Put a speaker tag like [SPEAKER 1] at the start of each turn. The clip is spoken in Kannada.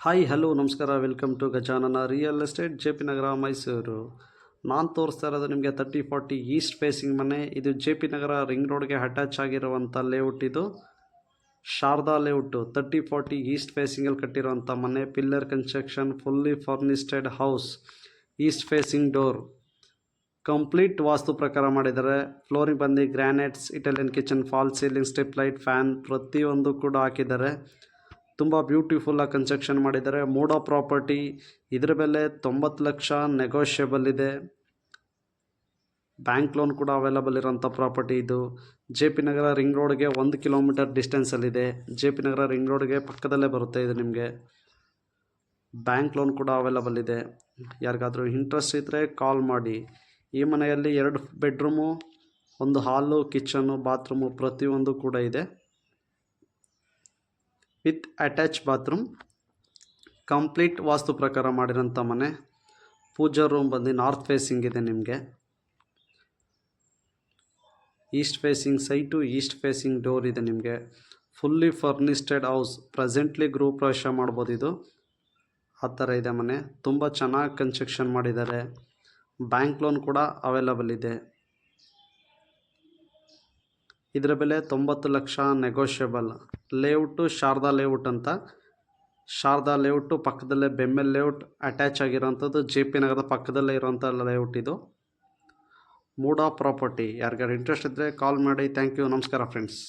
[SPEAKER 1] ಹಾಯ್ ಹಲೋ ನಮಸ್ಕಾರ welcome to Gajanana real estate J P Nagar Mysuru ನಾನು ತೋರಿಸ್ತಾ ಇರೋದು ನಿಮಗೆ ತರ್ಟಿ ಫಾರ್ಟಿ ಈಸ್ಟ್ ಫೇಸಿಂಗ್ ಮನೆ. ಇದು ಜೆ ಪಿ ನಗರ ರಿಂಗ್ ರೋಡ್ಗೆ ಅಟ್ಯಾಚ್ ಆಗಿರುವಂಥ ಲೇಔಟ್ ಇದು. Sharada layout thirty forty east ಫೇಸಿಂಗಲ್ಲಿ ಕಟ್ಟಿರುವಂಥ ಮನೆ. Pillar construction fully furnished house east facing door complete vastu ಪ್ರಕಾರ ಮಾಡಿದ್ದಾರೆ. ಫ್ಲೋರಿಂಗ್ ಬಂದು granites Italian kitchen fall ceiling step light fan ಪ್ರತಿಯೊಂದು ಕೂಡ ಹಾಕಿದ್ದಾರೆ. ತುಂಬ ಬ್ಯೂಟಿಫುಲ್ಲಾಗಿ ಕನ್ಸ್ಟ್ರಕ್ಷನ್ ಮಾಡಿದ್ದಾರೆ. ಮೋಡ ಪ್ರಾಪರ್ಟಿ ಇದ್ರ ಬೆಲೆ ತೊಂಬತ್ತು ಲಕ್ಷ ನೆಗೋಷಿಯಬಲ್ ಇದೆ. ಬ್ಯಾಂಕ್ ಲೋನ್ ಕೂಡ ಅವೈಲಬಲ್ ಇರೋಂಥ ಪ್ರಾಪರ್ಟಿ ಇದು. ಜೆ ಪಿ ನಗರ ರಿಂಗ್ ರೋಡ್ಗೆ ಒಂದು ಕಿಲೋಮೀಟರ್ ಡಿಸ್ಟೆನ್ಸಲ್ಲಿದೆ ಜೆ ಪಿ ನಗರ ರಿಂಗ್ ರೋಡ್ಗೆ ಪಕ್ಕದಲ್ಲೇ ಬರುತ್ತೆ ಇದು ನಿಮಗೆ. ಬ್ಯಾಂಕ್ ಲೋನ್ ಕೂಡ ಅವೈಲಬಲ್ ಇದೆ. ಯಾರಿಗಾದರೂ ಇಂಟ್ರೆಸ್ಟ್ ಇದ್ದರೆ ಕಾಲ್ ಮಾಡಿ. ಈ ಮನೆಯಲ್ಲಿ ಎರಡು ಬೆಡ್ರೂಮು ಒಂದು ಹಾಲು ಕಿಚನು ಬಾತ್ರೂಮು ಪ್ರತಿಯೊಂದು ಕೂಡ ಇದೆ. With attach bathroom. Complete vastu ಪ್ರಕಾರ ಮಾಡಿರೋಂಥ ಮನೆ. ಪೂಜಾ ರೂಮ್ ಬಂದು ನಾರ್ತ್ ಫೇಸಿಂಗ್ ಇದೆ ನಿಮಗೆ. East facing site, east facing door ಇದೆ ನಿಮಗೆ. Fully furnished house. ಪ್ರೆಸೆಂಟ್ಲಿ ಗೃಹ ಪ್ರವೇಶ ಮಾಡ್ಬೋದು ಇದು. ಆ ಥರ ಇದೆ ಮನೆ. ತುಂಬ ಚೆನ್ನಾಗಿ ಕನ್ಸ್ಟ್ರಕ್ಷನ್ ಮಾಡಿದ್ದಾರೆ. ಬ್ಯಾಂಕ್ ಲೋನ್ ಕೂಡ ಅವೈಲಬಲ್ ಇದೆ. ಇದರ ಬೆಲೆ ತೊಂಬತ್ತು lakh negotiable layout Sharada layout ಅಂತ. ಶಾರದಾ ಲೇಔಟು ಪಕ್ಕದಲ್ಲೇ ಬೆಮ್ಮೆಲ್ ಲೇಔಟ್ ಅಟ್ಯಾಚ್ ಆಗಿರೋಂಥದ್ದು ಜೆ ಪಿ ನಗರದ ಪಕ್ಕದಲ್ಲೇ ಇರೋಂಥ ಲೇಔಟ್ ಇದು. ಮೂಡಾ ಪ್ರಾಪರ್ಟಿ ಯಾರಿಗಾರು ಇಂಟ್ರೆಸ್ಟ್ ಇದ್ದರೆ ಕಾಲ್ ಮಾಡಿ. ಥ್ಯಾಂಕ್ ಯು ನಮಸ್ಕಾರ ಫ್ರೆಂಡ್ಸ್